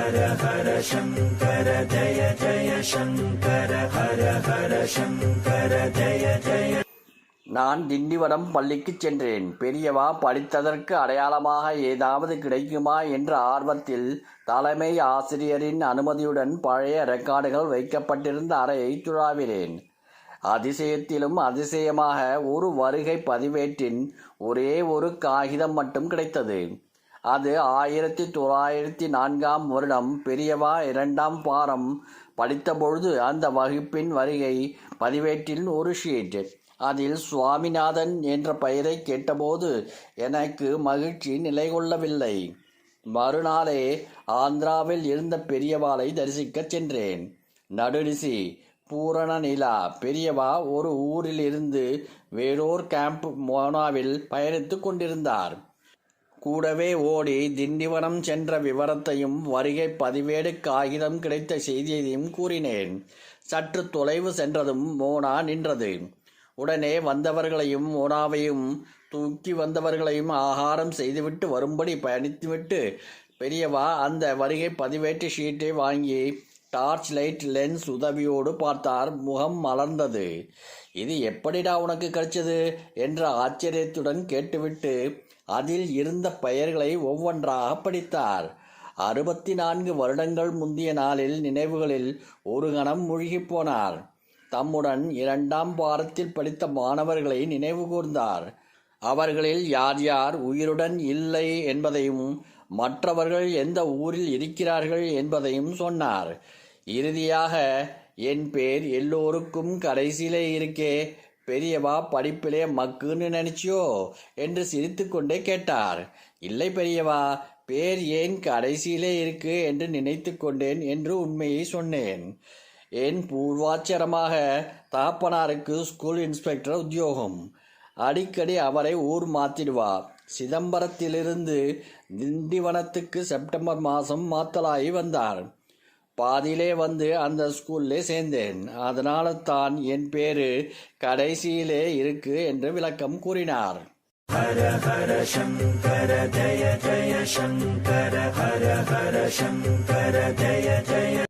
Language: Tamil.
ஹர ஹர சங்கர ஜய ஜய சங்கர ஹர ஹர சங்கர ஜய ஜய நான் திண்டிவனம் பள்ளிக்குச் சென்றேன். பெரியவா படித்ததற்கு அடையாளமாக ஏதாவது கிடைக்குமா என்ற ஆர்வத்தில் தலைமை ஆசிரியரின் அனுமதியுடன் பழைய ரெக்கார்டுகள் வைக்கப்பட்டிருந்த அறையை துழாவினேன். அதிசயத்திலும் அதிசயமாக ஒரு வருகை பதிவேட்டின் ஒரே ஒரு காகிதம் மட்டும் கிடைத்தது. அது ஆயிரத்தி தொள்ளாயிரத்தி நான்காம் வருடம் பெரியவா இரண்டாம் பாரம் படித்தபொழுது அந்த வகுப்பின் வருகை பதிவேட்டில் ஒரு ஷீட். அதில் சுவாமிநாதன் என்ற பெயரை கேட்டபோது எனக்கு மகிழ்ச்சி நிலை கொள்ளவில்லை மறுநாளே ஆந்திராவில் இருந்த பெரியவாளை தரிசிக்கச் சென்றேன். நடுநிசி பூரண நிலா பெரியவா ஒரு ஊரில் இருந்து வேறோர் கேம்ப் மோனாவில் பயணித்து கொண்டிருந்தார். கூடவே ஓடி திண்டிவனம் சென்ற விவரத்தையும் வருகை பதிவேடு காகிதம் கிடைத்த செய்தியையும் கூறினேன். சற்று தொலைவு சென்றதும் மோனா நின்றது. உடனே வந்தவர்களையும் மோனாவையும் தூக்கி வந்தவர்களையும் ஆகாரம் செய்துவிட்டு வரும்படி பயணித்துவிட்டு பெரியவா அந்த வருகை பதிவேட்டு ஷீட்டை வாங்கி டார்ச் லைட் லென்ஸ் உதவியோடு பார்த்தார். முகம் மலர்ந்தது. இது எப்படிடா உனக்கு கிடைச்சது? என்ற ஆச்சரியத்துடன் கேட்டுவிட்டு அதில் இருந்த பெயர்களை ஒவ்வொன்றாக படித்தார். அறுபத்தி நான்கு வருடங்கள் முந்திய நாளில் நினைவுகளில் ஒரு கணம் மூழ்கிப் போனார். தம்முடன் இரண்டாம் வாரத்தில் படித்த மாணவர்களை நினைவு கூர்ந்தார். அவர்களில் யார் யார் உயிருடன் இல்லை என்பதையும் மற்றவர்கள் எந்த ஊரில் இருக்கிறார்கள் என்பதையும் சொன்னார். இறுதியாக என் பேர் எல்லோருக்கும் கடைசியிலே இருக்கே பெரியவா படிப்பிலே மக்குன்னு நினைச்சியோ என்று சிரித்துக்கொண்டே கேட்டார். இல்லை பெரியவா பேர் ஏன் கடைசியிலே இருக்கு என்று நினைத்து கொண்டேன் என்று உண்மையை சொன்னேன். என் பூர்வாச்சரமாக தாப்பனாருக்கு ஸ்கூல் இன்ஸ்பெக்டர் உத்தியோகம். அடிக்கடி அவரை ஊர் மாத்திடுவா. சிதம்பரத்திலிருந்து திண்டிவனத்துக்கு செப்டம்பர் மாதம் மாத்தலாகி வந்தார். பாதியிலே வந்து அந்த ஸ்கூல்லே சேர்ந்தேன். அதனால தான் என் பேரு கடைசியிலே இருக்கு என்று விளக்கம் கூறினார். ஹர ஹர சங்கர ஜய ஜய சங்கர ஹர ஹர சங்கர ஜய ஜய